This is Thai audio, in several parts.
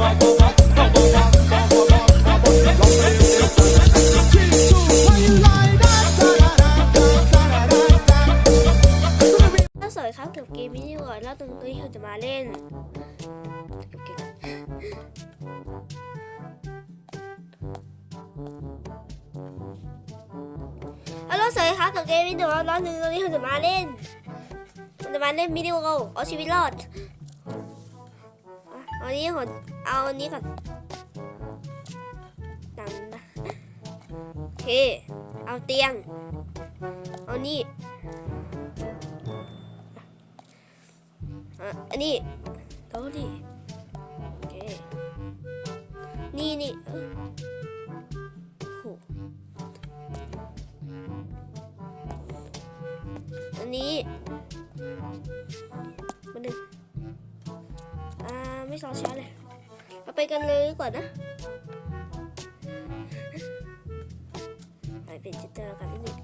สวัสดีครับกับเกมมินิวอร์ดแล้วตรงนี้คือจะมาเล่นฮัลโหลสวัสดีครับกับเกมมินิวอร์ดแล้วตรงนี้คือจะมาเล่นจะมาเล่นมินิวอร์ดเอาชีวิตรอดอะเอาอันนี้ก่อน เอาอันนี้ก่อนดังนะโอเค เอาเตียง เอานี่อันนี้โต๊ะดิโอเค นี่นี่ออโหอันนี้มาดึงอ่า ไม่รอช้าเลย ไปกันเลยดีกว่านะไปเป็นจิตเตอร์กันนิดนึง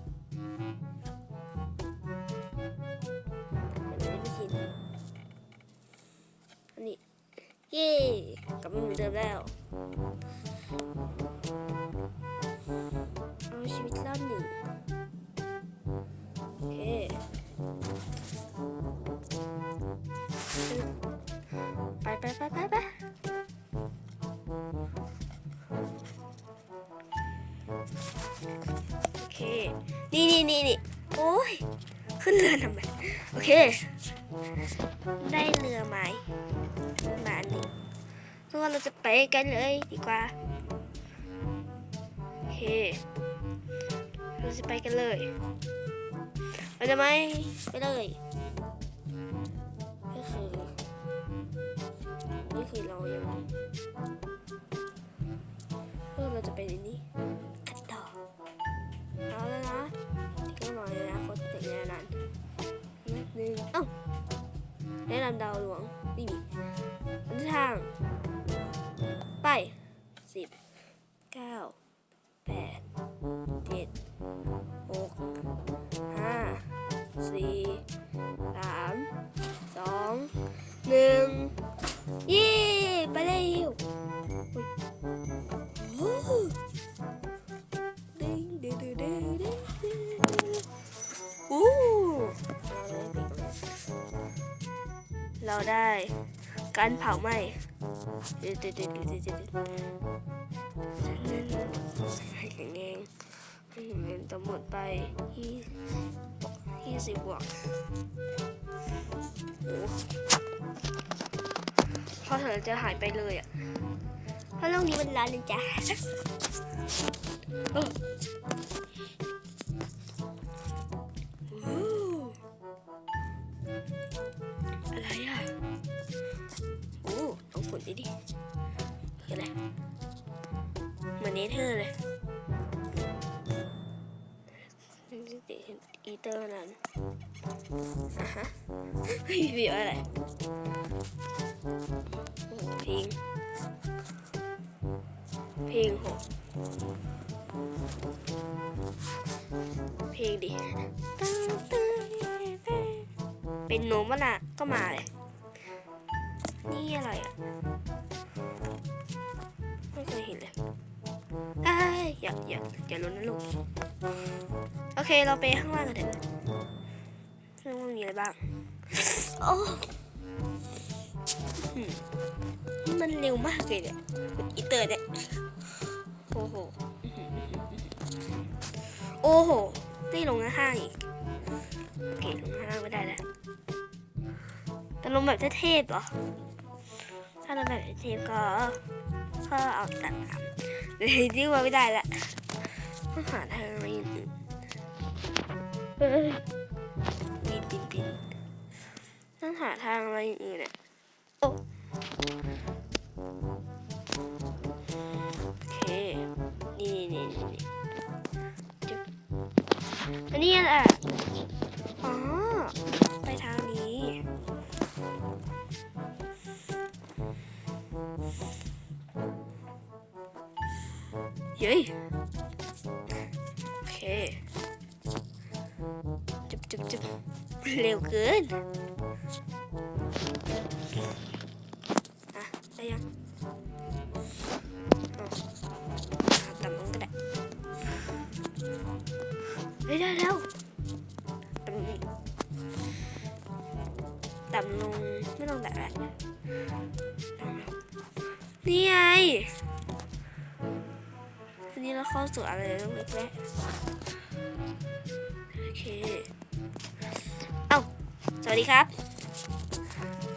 อันนี้ไม่ชินอันนี้เย่กลับมาเหมือนเดิมแล้ว นี่นี่นี่นี่โอ้ย ขึ้นเรือทำไม โอเค ได้เรือไหมมาอันนี้ทุกคนเราจะไปกันเลยดีกว่าโอเคเราจะไปกันเลยเราจะไหมไปเลยก็คือนี่คือเรายังเพื่อเราจะไปใน แนะ เราได้การเผาไหม้เดดเดดเดดเดดเด็ดเด็ดให้แข็งแรงให้แข็งแรงจะหมดไปยี่สิบบวกพอเธอจะหายไปเลยอะเพราะโลกนี้มันร้านเลยจ้ะ คืออะเหมือนเนเธอร์เลยอีเตอร์นั้นอะฮะเฮ้ยเบียอะไรเพลงเพลงโหเพลงดิเป็นโนมันอะก็มาเลย นี่อะไรอะ อย่าอย่าอย่าลุ้นนะลูก โอเคเราไปข้างล่างกันเถอะข้างล่างมีอะไรบ้าง โอ้ มันเร็วมากเลยเนี่ยอีเตอร์เนี่ย โอ้โห โอ้โหได้ลงข้างล่างอีก โอเคลงข้างไม่ได้แล้วแต่ลงแบบเท่ๆเหรอ ถ้าเราแบบเทปก็ก็เอาตัดน้ำเดี๋ยวที่ว่าไม่ได้ละ องหาทางอะไรอื่นๆเฮ้ยปินปินปินต้องหาทางอะไรอื่นๆเนี่ยโอ้โอเค นี่นี่นี่นี่จุ๊บอันนี้อะไรอะอ๋อ ไปทางนี้ เย้ เร็วเกินอะได้ยังต่ำมันก็ได้เฮ้ยได้แล้วต่ำนี้ต่ลงไม่ต้องแตะแล้วนี่ไงทีนี้เราเข้าสู่อะไรแล้วแม่ โอเค เอ้า สวัสดีครับ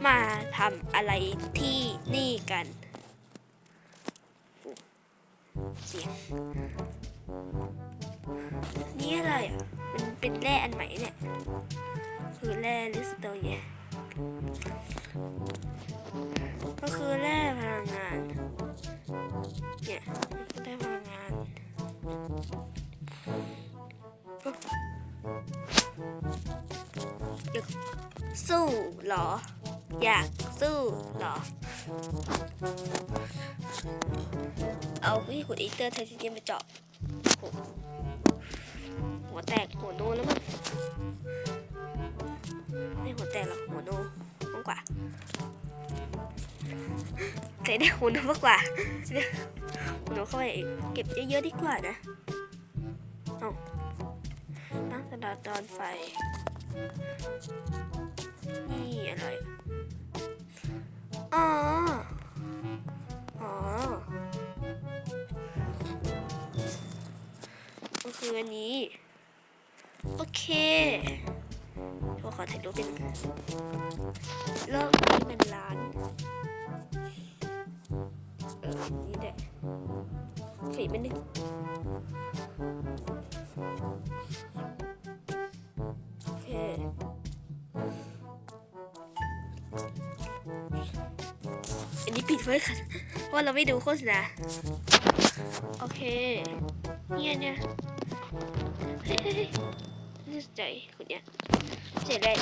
มาทำอะไรที่นี่กัน เสียง นี่อะไรอะ มันเป็นแร่อันใหม่เนี่ย คือแร่ลิสโตเนี่ยก็คือแร่พลังงาน เนี่ยก็ได้พลังงาน สู้เหรอ อยากสู้เหรอ เอาพี่ขุดอีเตอร์ไทเทเนียมมาเจาะหัวแตกหัวโนแล้วมั้งไม่หัวแตกหรอกหัวโนมากกว่าใส่ได้หัวโนมากกว่าหัวโนเข้าไปเก็บเยอะๆดีกว่านะ เอาตั้ง กระดาษตอนไฟ นี่อะไร อ๋อ อ๋อ ก็คืออันนี้ โอเคพวกขอถ่ายรูปเป็นเริ่มเป็นร้านเออนี่แหละฝีมันหนึ่ง อันนี้ปิดไว้ค่ะว่าเราไม่ดูโฆษณาโอเคเนี่ยเนี่ยเฮ้ยเฮ้ยเฮ้ยนี่ใจคนเนี้ยเจ๋งเลย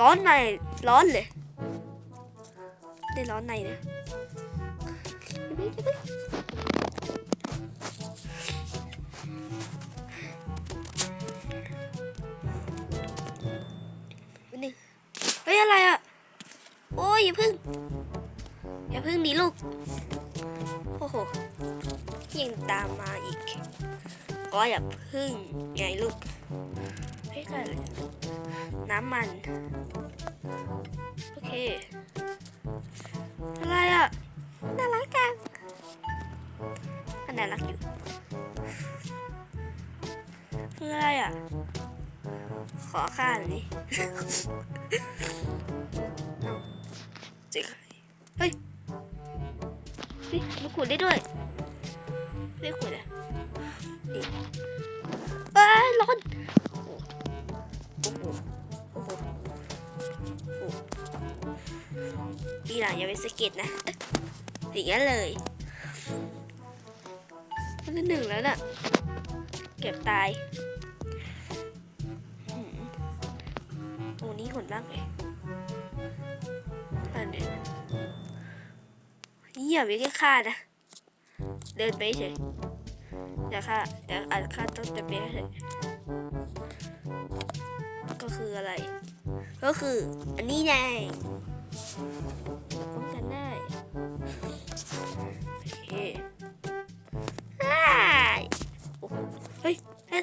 ร้อนในร้อนเลยได้ร้อนในนะนึ่เฮ้ยอะไรอะ โอ้ยอย่าพึ่ง อย่าพึ่งหนีลูก โอ้โหยังตามมาอีก ก็อย่าพึ่งไงลูก เฮ้ยอะไรน้ำมัน โอเค อะไรอะ น่ารักจังอันน่ารักอยู่คืออะไรอะ ขอค่าหน่อยดิเอาเจ๊ใครเฮ้ยเฮ้ยมาขุดได้ด้วยไม่ได้ขุดอะนี่เอ้ยร้อน ทีหลังอย่าไปสะกิดนะอย่างนั้นเลยมันเป็นหนึ่งแล้วน่ะ เก็บตายโอ้นี่หดมากเลยอันเนี้ยนี่อย่าไปแค่ฆ่านะ เดินไปเฉยอย่าฆ่าอย่าอ่านฆ่าต้นจะไปเฉยก็คืออะไร ก็คืออันนี้ไง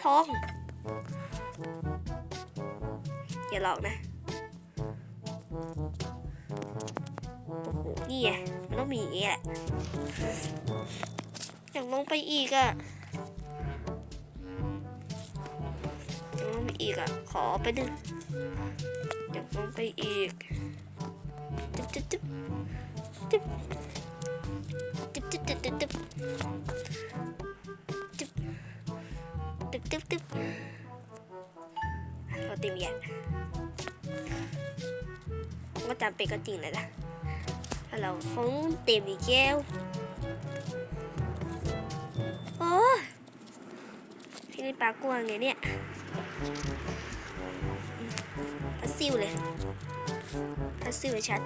ทอง อย่าหลอกนะ โอ้โห นี่ไงมันต้องมีอีกแหละอยากลงไปอีกอะอยากลงไปอีกอะขอไปหนึ่งอยากลงไปอีกจิ๊บจึ๊บจึ๊บจึ๊บจึ๊บจึ๊บจึ๊บึ๊บจึ๊บเราเต็มยันก็จำเป็นก็จริงเลยนะถ้าเราคงเต็มอีกแก้วโอ้พี่นี่ปลากลัวไงเนี่ยปลาซิวเลยปลาซิวชัด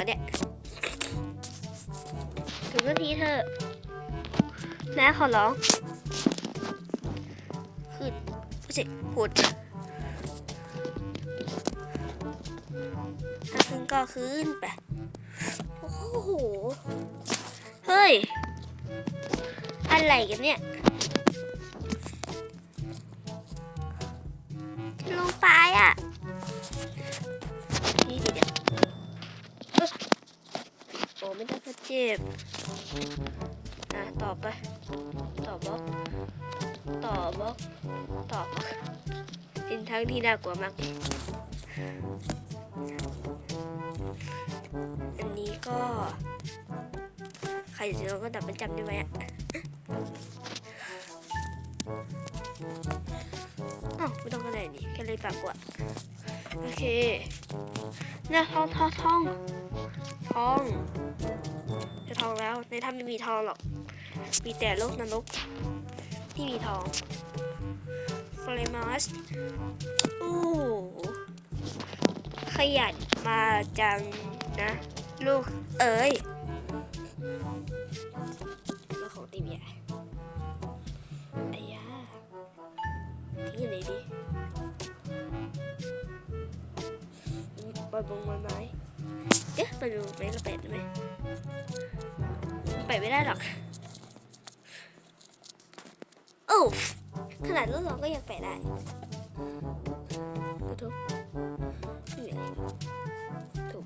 ยังไม่ถึงอีกเหรอเนี่ยถึงสักทีเถอะนะขอร้องขึ้นไม่ใช่ขุดถ้าขึ้นก็ขึ้นไป โอ้โห เฮ้ย อะไรกันเนี่ยจะลงไปอะ เจ็บอะต่อไป ต่อบล็อก ต่อบล็อก ต่อบล็อกเป็นทั้งที่น่ากลัวมาก อันนี้ก็ ใครจะลองก็ดับมันจำได้ไหมอะอ้าวไม่ต้องก็ได้นี่แค่เลยปากกว่า โอเคเนี่ยทองทองทองทอง ทองแล้ว ในถ้ำไม่มีทองหรอก มีแต่โลกนรกที่มีทองฟลมัสโอ้ขยันมาจังนะ ลูกเอ๋ยลูกของตีเมียไอ้ยาทิ้งไหนดีใบบงใบไม้ อ๊ะใบบงไม้เราแปะได้ไหมแปะไม่ได้หรอกโอ้ขนาดลูกเราก็ยังแปะได้ดูทุกนี่อะไรถูก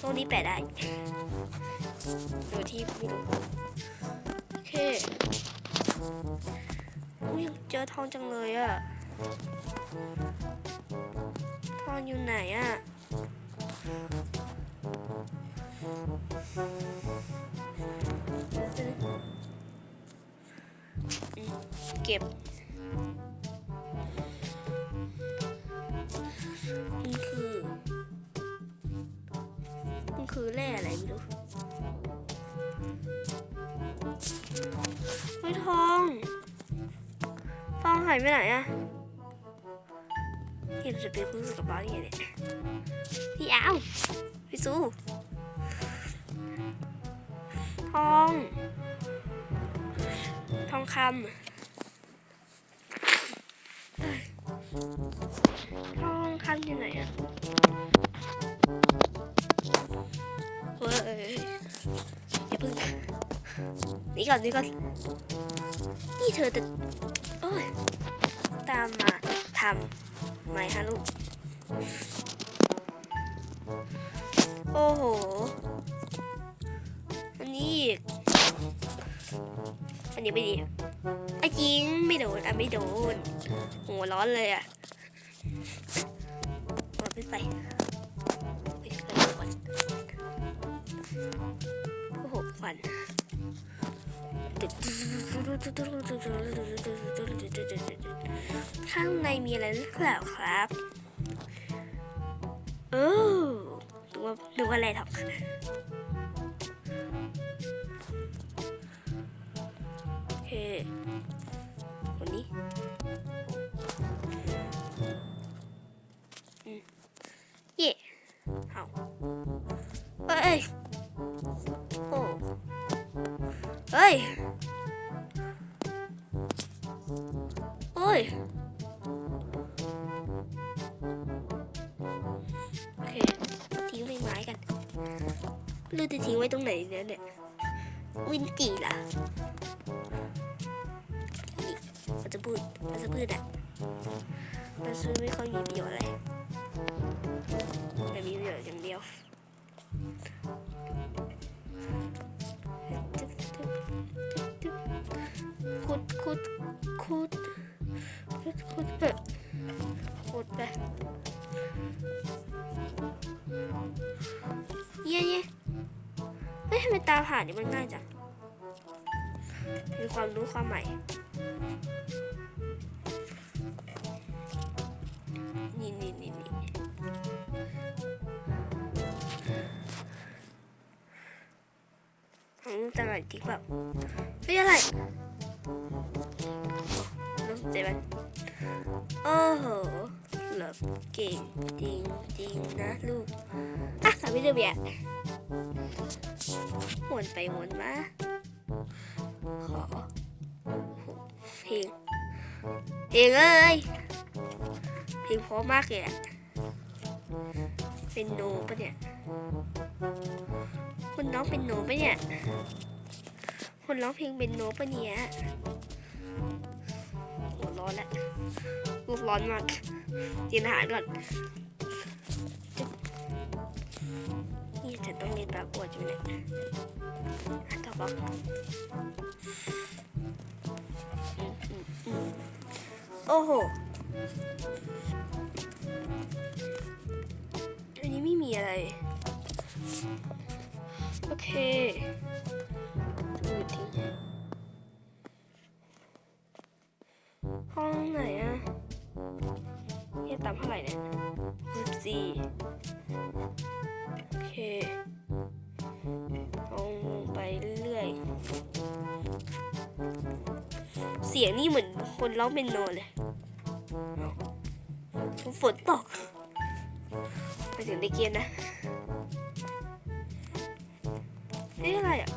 ตรงนี้แปะได้โดยที่ไม่รู้โอเคอุ้ยยังเจอทองจังเลยอะ องอยู่ไหนอะเก็บ มันคือ มันคือแร่อะไรไม่รู้ไม่ทอง ทองหายไปไหนอะ ทองคำอยู่ไหนอะเฮ้ยอย่าเพิ่งนี่ก่อนนี่ก่อนนี่เธอจะโอ้ยตามมาทำไหมฮะลูก โอ้โห อันนี้อีกอันนี้ไม่ดี ไม่โดนหัวร้อนเลยอะกดขึ้นไปไม่เคยกดโอ้โหควันข้างในมีอะไรหรือเปล่าครับโอ้ดูว่าดูว่าอะไรทอกโอเค คนนี้อืมเย่เอาเอ้ยโอ้เฮ้ยโอ้ยโอเคทิ้งใบไม้กันไม่รู้จะทิ้งไว้ตรงไหนเนี่ยเนี่ยวินจีล่ะ พูดมันจะพูดอะมันจะไม่ค่อยมีประโยชน์อะไรแต่มีประโยชน์อย่างเดียวขุดขุดขุดขุดขุดเถอะขุดไปเย่เย่เฮ้ยทำไมตาผ่านนี่มันง่ายจัง มีความรู้ความใหม่ นี่นี่นี่นี่ของลูกจะอร่อยจริงเปล่าเฮ้ยอะไรน้องเจมันโอ้โหหลับเก่งจริงจริงนะลูกอะสามีเดือบแยะหมุนไปหมุนมา เพลงเพลงเอ้ยเพลงพราะมมากเลยอะเป็นโนปะเนี่ยคนร้องเป็นโนปะเนี่ยคนร้องเพลงเป็นโนปะเนี่ยโอ้ร้อนแล้วลูกร้อนมากกินอาหารก่อน จะต้องเรีปรากฏอยู่เนี่ยอะต่อบอกอืมอืมอืมโอ้โห อันนี้ไม่มีอะไร โอเคดูทิ้งห้องไหนอะเฮียตามเท่าไหร่เนี่ยสิบสี่ โอเคลงไปเรื่อย เสียงนี่เหมือนคนร้องเป็นโนเลยฝนตกไปถึงในเกมนะนี่อะไรอะ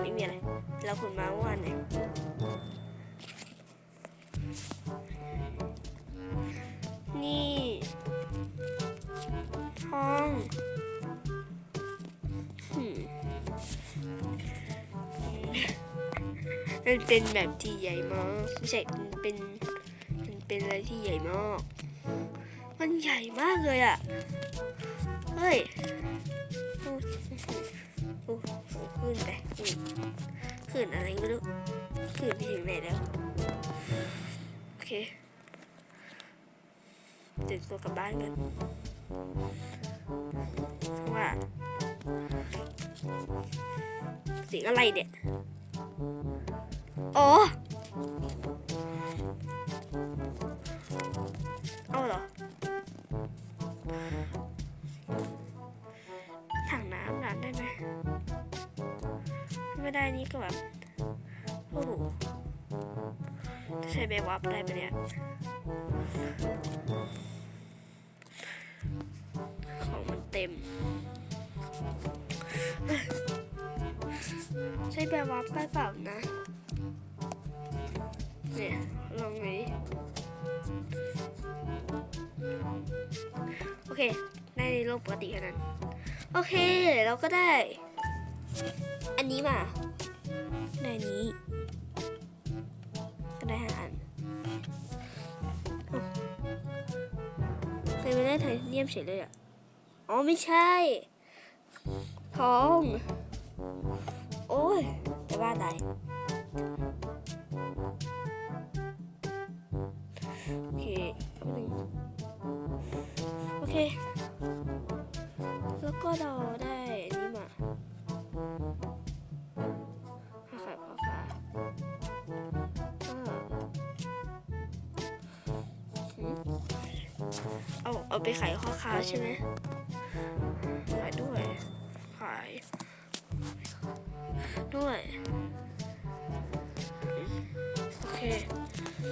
ไม่มีอะไร เราขุดมาวานเนี่ยนี่ ห้องมันเป็นแบบที่ใหญ่มากไม่ใช่มันเป็นมันเป็นอะไรที่ใหญ่มาก มันใหญ่มากเลยอะ เฮ้ยโอ้โหขึ้นไปขึ้นขึ้นอะไรไม่รู้ขึ้นไปถึงไหนแล้ว โอเคเตรียมตัวกลับบ้านกัน ว่าสียงอะไรเนี่ยอ๋อเอาเหรอถังน้ำน้ำได้ไหมไม่ได้นี่ก็แบบโอ้โหใช้แบบวับได้ปะเนี่ย ต็มใช้แบบวับได้เปล่านะ เนี่ยลองนี้ โอเค ได้ในโลกปกติแค่นั้น โอเค เราก็ได้ อันนี้มาได้อันนี้ ก็ได้ห้าอันเอ้าเคยไม่ได้ไทเทเนียมเฉยเลยอะ อ๋อไม่ใช่ ทอง โอ้ยจะบ้าตายโอเคโอเค แล้วก็เราได้นนี้มาผ้าขาวผ้าขาวอ่าหืมเอาเอาไปขายข้อค้าใช่ไหม ด้วย โอเค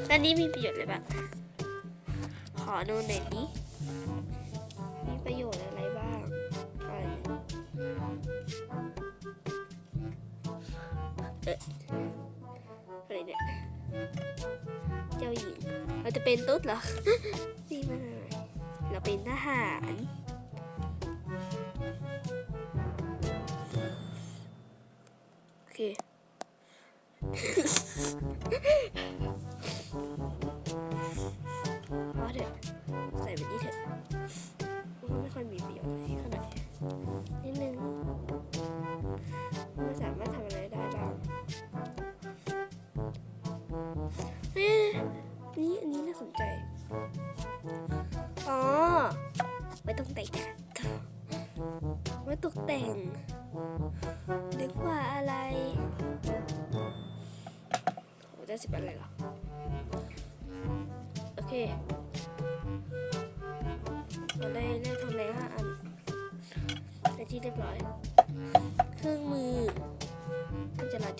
แล้วนี้มีประโยชน์อะไรบ้าง ขอดูหน่อยดิมีประโยชน์อะไรบ้างอะไรเนี่ยเอ๊ะอะไรเนี่ย เจ้าหญิง เราจะเป็นตุ๊ดเหรอ นี่มันอะไร เราเป็นทหาร โ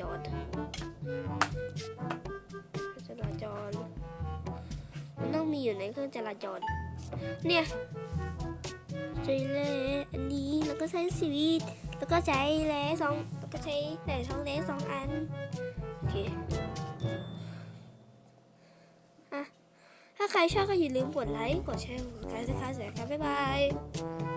จรจราจร มันต้องมีอยู่ในเครื่องจราจร เนี่ยใช้แร่อันนี้แล้วก็ใช้สวีทแล้วก็ใช้แร่สองแล้วก็ใช้แต่ช่องแร่สองอัน โอเคอะถ้าใครชอบก็อย่าลืมกดไลค์ กดแชร์ กดติดตามสวัสดีครับบ๊ายบาย